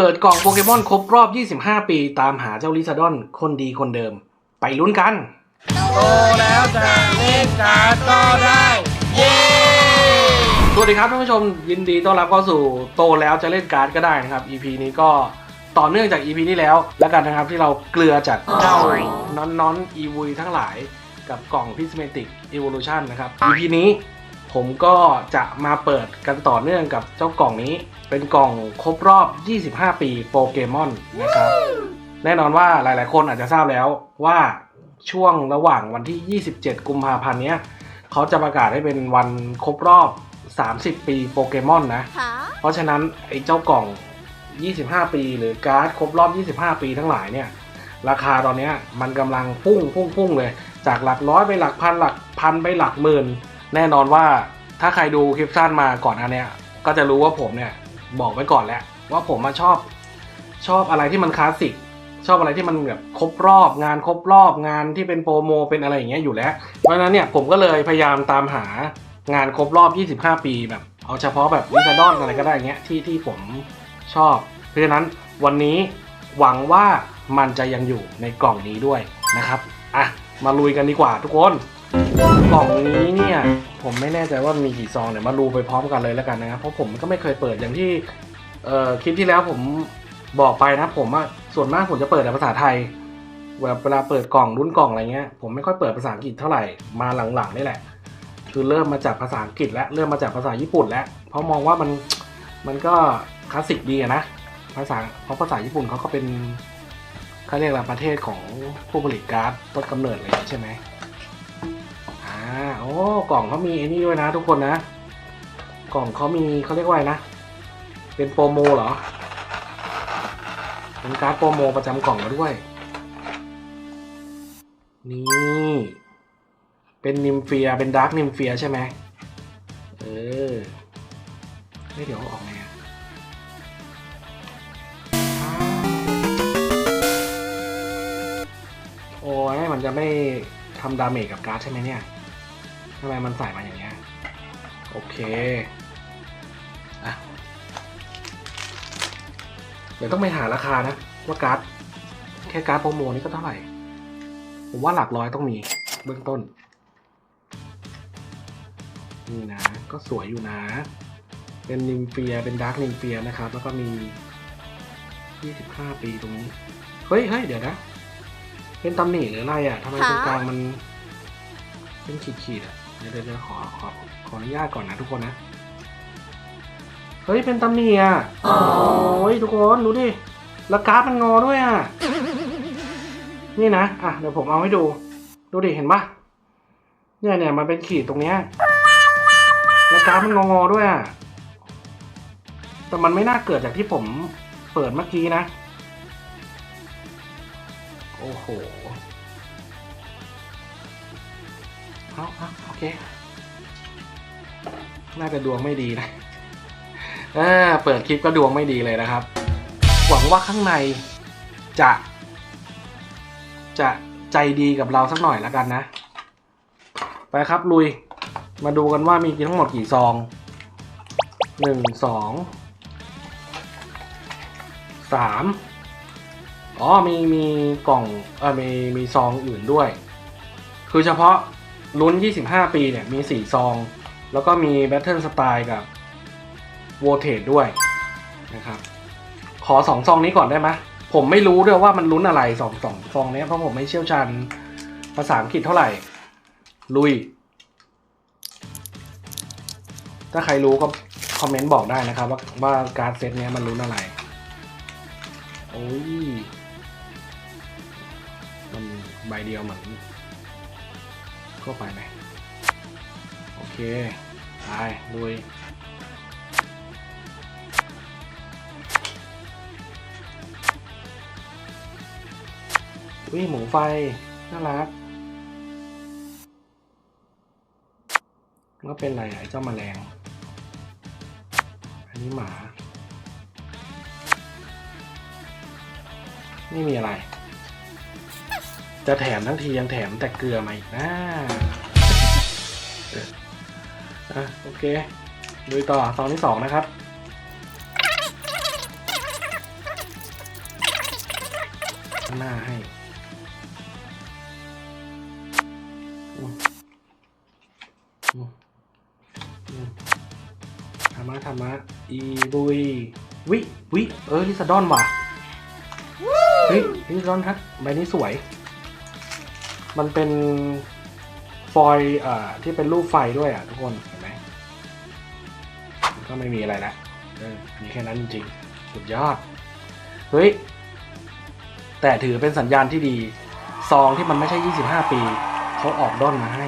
เปิดกล่องโปเกมอนครบรอบ 25 ปี ตามหาเจ้าลิซาดอนคนดีคนเดิม ไปลุ้นกัน โตแล้วจะเล่นการ์ดก็ได้ เย้สวัสดีครับท่านผู้ชมยินดีต้อนรับเข้าสู่โตแล้วจะเล่นการ์ดก็ได้นะครับ EP นี้ก็ต่อเนื่องจาก EP ที่แล้ว แล้วกันนะครับที่เราเกลือจากเจ้าน้อนน้อนอีวุยทั้งหลายกับกล่องพิสเมติกอีว o ลูชันนะครับ EP นี้ ผมก็จะมาเปิดกันต่อเนื่องกับเจ้ากล่องนี้ เป็นกล่องครบรอบ 25 ปีโปเกมอนนะครับ แน่นอนว่าหลายๆ คนอาจจะทราบแล้วว่าช่วงระหว่างวันที่ 27 กุมภาพันธ์เนี้ยเขาจะประกาศให้เป็นวันครบรอบ 30 ปีโปเกมอนนะหาเพราะฉะนั้นไอ้เจ้ากล่อง 25 ปีหรือการ์ดครบรอบ 25 ปีทั้งหลายเนี่ยราคาตอนเนี้ยมันกำลังพุ่งพุ่งพุ่งเลย จากหลักร้อยไปหลักพันหลักพันไปหลักหมื่น แน่นอนว่าถ้าใครดูคลิปสั้นมาก่อนอันเนี้ยก็จะรู้ว่าผมเนี่ยบอกไว้ก่อนแล้ว ว่าผมมาชอบชอบอะไรที่มันคลาสสิกชอบอะไรที่มันแบบครบรอบงานครบรอบงานที่เป็นโปรโมเป็นอะไรอย่างเงี้ยอยู่แล้ว เพราะฉะนั้นเนี่ยผมก็เลยพยายามตามหางานครบรอบ 25 ปีแบบ เอาเฉพาะแบบวิซาดอนอะไรก็ได้เงี้ยที่ที่ผมชอบ เพราะฉะนั้นวันนี้หวังว่ามันจะยังอยู่ในกล่องนี้ด้วยนะครับ อะ มาลุยกันดีกว่าทุกคน กล่องนี้เนี่ยผมไม่แน่ใจว่ามีกี่ซองเดี๋ยวมาดูไปพร้อมกันเลยแล้วกันนะครับเพราะผมก็ไม่เคยเปิดอย่างที่เอ่อคลิปที่แล้วผมบอกไปนะผมอะส่วนมากผมจะเปิดแต่ภาษาไทยเวลาเปิดกล่องรุ่นกล่องอะไรเงี้ยผมไม่ค่อยเปิดภาษาอังกฤษเท่าไหร่มาหลังๆนี่แหละ คือเริ่มมาจากภาษาอังกฤษแล้วเริ่มมาจากภาษาญี่ปุ่นแล้วเพราะมองว่ามันมันก็คลาสสิกดีอะนะภาษาเพราะภาษาญี่ปุ่นเขาก็เป็นเขาเรียกอะไรประเทศของผู้ผลิตการ์ดต้นกำเนิดอะไรอย่างนี้ใช่ไหม อ้กล่องเขามีไอ้นี่ด้วยนะ ทุกคนนะ กล่องเขามีเขาเรียกว่าไรนะ เป็นโปรโมเหรอ เป็นการ์ดโปรโมประจำกล่องมาด้วย นี่ เป็นนิมเฟีย เป็นดาร์กนิมเฟียใช่ไหมเออเฮ้ยเดี๋ยวเอาออกไงอะอ้าโอ้ยมันจะไม่ทำดาเมจกับการ์ดใช่ไหมเนี่ย ทำไมมันใส่มาอย่างเงี้ย โอเคอะเดี๋ยวต้องไปหาราคานะ ว่าการ์ดแค่การ์ดโปรโมนี่ก็เท่าไหร่ ผมว่าหลักร้อยต้องมีเบื้องต้น นี่นะ ก็สวยอยู่นะ เป็นนิมเฟียเป็นดาร์กนิมเฟียนะครับ แล้วก็มี 25 ปีตรงนี้ เฮ้ยเฮ้ยเดี๋ยวนะ เป็นตำหนิหรืออะไรอะทำไมตรงกลางมัน เป็นขีดๆอะ เดี๋ยวเดี๋ยวขอขอขออนุญาตก่อนนะทุกคนนะ เฮ้ยเป็นตำหนิอะโอ้ยทุกคนดูดิแล้วกราฟมันงอด้วยอะ นี่นะ อะเดี๋ยวผมเอาให้ดู ดูดิเห็นปะเนี่ยเนี่ยมันเป็นขีดตรงเนี้ย แล้วกราฟมันงองอๆด้วยอะ แต่มันไม่น่าเกิดจากที่ผมเปิดเมื่อกี้นะ โอ้โห เอาเอาโอเค น่าจะดวงไม่ดีนะเออเปิดคลิปก็ดวงไม่ดีเลยนะครับ หวังว่าข้างในจะ จะใจดีกับเราสักหน่อยแล้วกันนะ ไปครับลุย มาดูกันว่ามีทั้งหมดกี่ซองหนึ่งสองสามอ๋อมีมีกล่องเออมีมีซองอื่นด้วย คือเฉพาะ ลุ้น 25 ปีเนี่ยมี 4 ซอง แล้วก็มี Battle Style กับ v o t a t e ด้วยนะครับ ขอ 2 ซองนี้ก่อนได้ไหมผมไม่รู้ด้วยว่ามันลุ้นอะไรสองสองซองนี้เพราะผมไม่เชี่ยวชาญภาษาอังกฤษเท่าไหร่ ลุย ถ้าใครรู้ก็คอมเมนต์บอกได้นะครับ ว่าว่าการเซตเนี้ยมันลุ้นอะไร โอ้ยมันใบเดียวเหมือน ก็ไปไหมโอเคไปลุยวิหมูไฟ น่ารัก แล้วเป็นอะไรไอ้เจ้าแมลง อันนี้หมา ไม่มีอะไร จะแถมทั้งทียังแถมแต่เกลือมาอีกนะอะโอเคลุยต่อซองที่สองนะครับหน้าให้อืมอืมอืมธรรมะธรรมะอีบุยวิวิเออลิซาดอนว่ะเฮ้ยลิซาดอนครับใบนี้สวย มันเป็นฟอยล์เอ่อที่เป็นรูปไฟด้วยอะทุกคนเห็นไหมก็ไม่มีอะไรละมีแค่นั้นจริงสุดยอด เฮ้ย แต่ถือเป็นสัญญาณที่ดี ซองที่มันไม่ใช่ 25 ปี เขาออกด้อนมาให้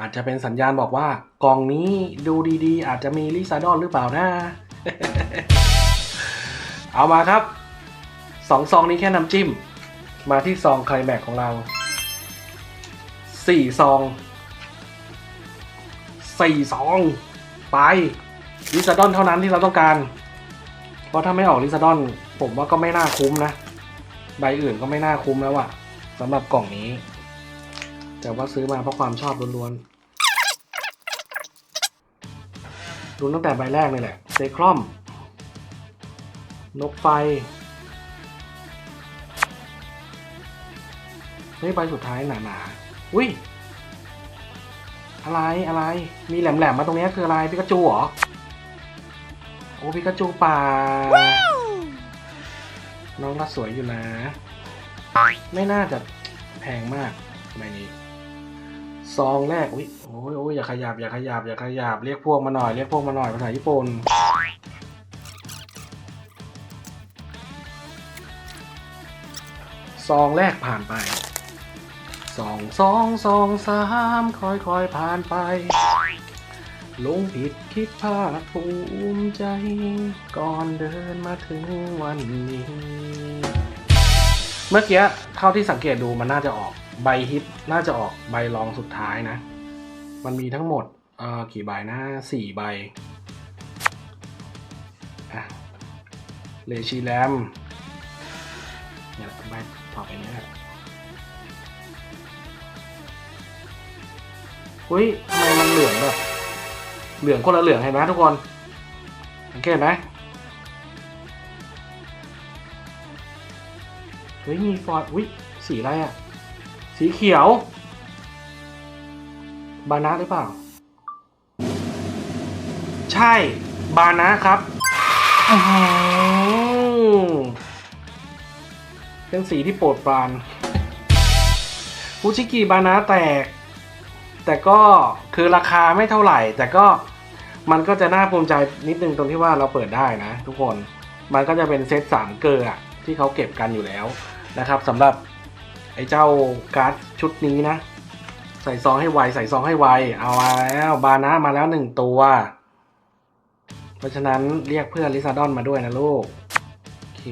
อาจจะเป็นสัญญาณบอกว่ากล่องนี้ดูดีๆ อาจจะมีลิซาดอนหรือเปล่านะ เอามาครับ สองซองนี้แค่น้ำจิ้ม มาที่ซองไคลแม็กของเรา สี่ซองสี่ซอง ไปลิซาดอนเท่านั้นที่เราต้องการ เพราะถ้าไม่ออกลิซาดอน ผมว่าก็ไม่น่าคุ้มนะ ใบอื่นก็ไม่น่าคุ้มแล้วอะสำหรับกล่องนี้ แต่ว่าซื้อมาเพราะความชอบล้วนๆรุนตั้งแต่ใบแรกเลยแหละเซครอม นกไฟเฮ้ยใบสุดท้ายหนาๆ อุ้ย อะไรอะไร มีแหลมๆมาตรงเนี้ยคืออะไรพิกาจูเหรอ โอ้พิกาจูป่า น้องก็สวยอยู่นะ ไม่น่าจะแพงมากใบนี้ ซองแรก อุ้ยโอ้ยโอ้ยอย่าขยับอย่าขยับอย่าขยับเรียกพวกมาหน่อยเรียกพวกมาหน่อยภาษาญี่ปุ่นซองแรกผ่านไป สองสองสองสามคอยคอยผ่านไป ลงผิดคิดพลาดภูมิใจ ก่อนเดินมาถึงวันนี้ เมื่อกี้เท่าที่สังเกตดูมันน่าจะออกใบฮิตน่าจะออกใบรองสุดท้ายนะ มันมีทั้งหมดเอ่อกี่ใบนะสี่ใบเลชิแลมเนี่ยใบต่อไปเนี้แหละ อุ้ยทำไมมันเหลืองแบบเหลืองคนละเหลืองเห็นไหมทุกคนสังเกตไหมเฮ้ยมีฟอยล์อุ้ยสีอะไรอะสีเขียว บานาหรือเปล่า ใช่บานะครับอื้อหือเป็นสีที่โปรดปรานฟูชิกิบานะแตก แต่ก็คือราคาไม่เท่าไหร่ แต่ก็มันก็จะน่าภูมิใจนิดนึงตรงที่ว่าเราเปิดได้นะ ทุกคนมันก็จะเป็นเซตสามเกอร์อที่เขาเก็บกันอยู่แล้วนะครับสำหรับไอ้เจ้าการ์ดชุดนี้นะ ใส่ซองให้ไวใส่ซองให้ไวเอามาแล้วบานะมาแล้วหนึ่งตัว เพราะฉะนั้นเรียกเพื่อนลิซาดอนมาด้วยนะลูกโอเค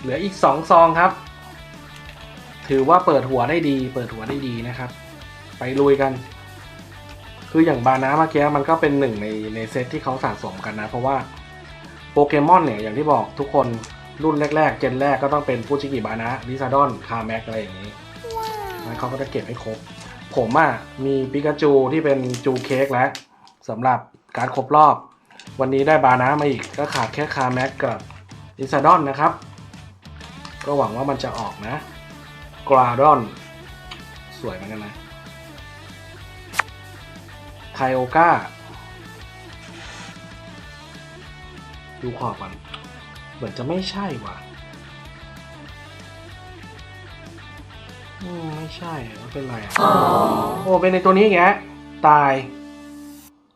เหลืออีกสองซองครับ ถือว่าเปิดหัวได้ดี เปิดหัวได้ดีนะครับ ไปลุยกัน คืออย่างบานาเมื่อกี้มันก็เป็นหนึ่งในในเซตที่เขาสะสมกันนะ เพราะว่าโปเกมอนเนี่ยอย่างที่บอกทุกคนรุ่นแรก ๆ เจนแรกก็ต้องเป็นฟูจิกิบานะลิซาดอนคาแม็กอะไรอย่างนี้นั้นเขาก็จะเก็บให้ครบ ผมอะมีปิกาจูที่เป็นจูเค้กแล้วสำหรับการครบรอบ วันนี้ได้บานะมาอีกก็ขาดแค่คาแม็กกับลิซาดอนนะครับ ก็หวังว่ามันจะออกนะกราดอน สวยเหมือนกันนะ โอก้าดูขอบก่อนเหมือนจะไม่ใช่ว่ะอืมไม่ใช่มันเป็นไรอะโอ้เป็นในตัวนี้แงะตาย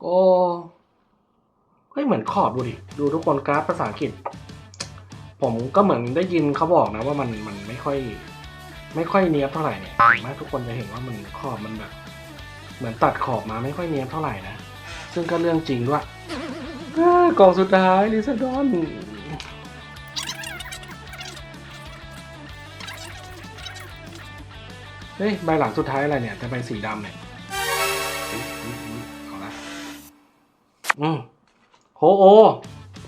โอ้เฮ้ยเหมือนขอบดูดิ ดูทุกคนกราฟภาษาอังกฤษ ผมก็เหมือนได้ยินเขาบอกนะว่ามันมันไม่ค่อย ไม่ค่อยเนียบเท่าไหร่เนี่ยเห็นไหมทุกคนจะเห็นว่ามันขอบมันแบบ เหมือนตัดขอบมาไม่ค่อยเนียบเท่าไหร่นะ ซึ่งก็เรื่องจริงด้วยอ่ากล่องสุดท้ายลิซาดอนเฮ้ยใบหลังสุดท้ายอะไรเนี่ยแต่ใบสีดำเนี่ยอุ๊ยอุ๊ยอุ๊ยเอาละอืมโฮโอ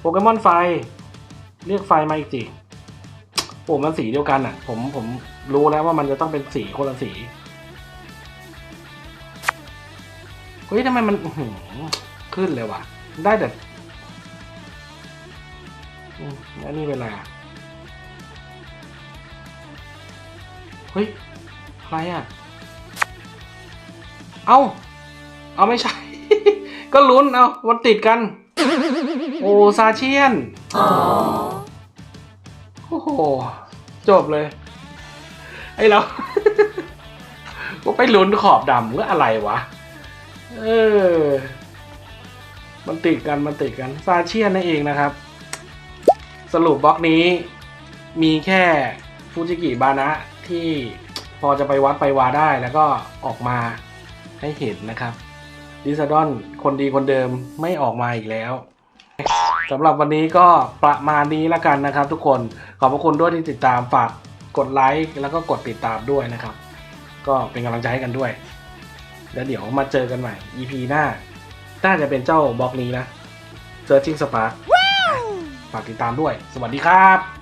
โปเกมอนไฟ เรียกไฟมาอีกสิโอ้มันสีเดียวกันอะ ผมผมรู้แล้วว่ามันจะต้องเป็นสีคนละสี เฮ้ยทำไมมันอื้อหือขึ้นเลยว่ะ ได้แต่อืมแล้วนี่เป็นไรอะฮ้ยอะไรอะ เอ้าเอาไม่ใช่ ก็ลุ้นเอามันติดกัน โอ้ซาเชียน โอ้โห จบเลย ไอ้เรา ก็ไปลุ้นขอบดำหรืออะไรวะ เออ มันติดกันมันติดกันซาเชียนนั่นเองนะครับ สรุปบล็อกนี้ มีแค่ฟูจิกิบานะที่พอจะไปวัดไปวาได้แล้วก็ออกมาให้เห็นนะครับ ดิซาดอนคนดีคนเดิมไม่ออกมาอีกแล้วสำหรับวันนี้ก็ประมาณนี้แล้วกันนะครับ ทุกคนขอบพระคุณด้วยที่ติดตามฝากกดไลค์แล้วก็กดติดตามด้วยนะครับ ก็เป็นกำลังใจให้กันด้วย แล้วเดี๋ยวมาเจอกันใหม่ EP หน้า น่าจะเป็นเจ้าบล็อกนี้นะ Searching Spark ฝากติดตามด้วย สวัสดีครับ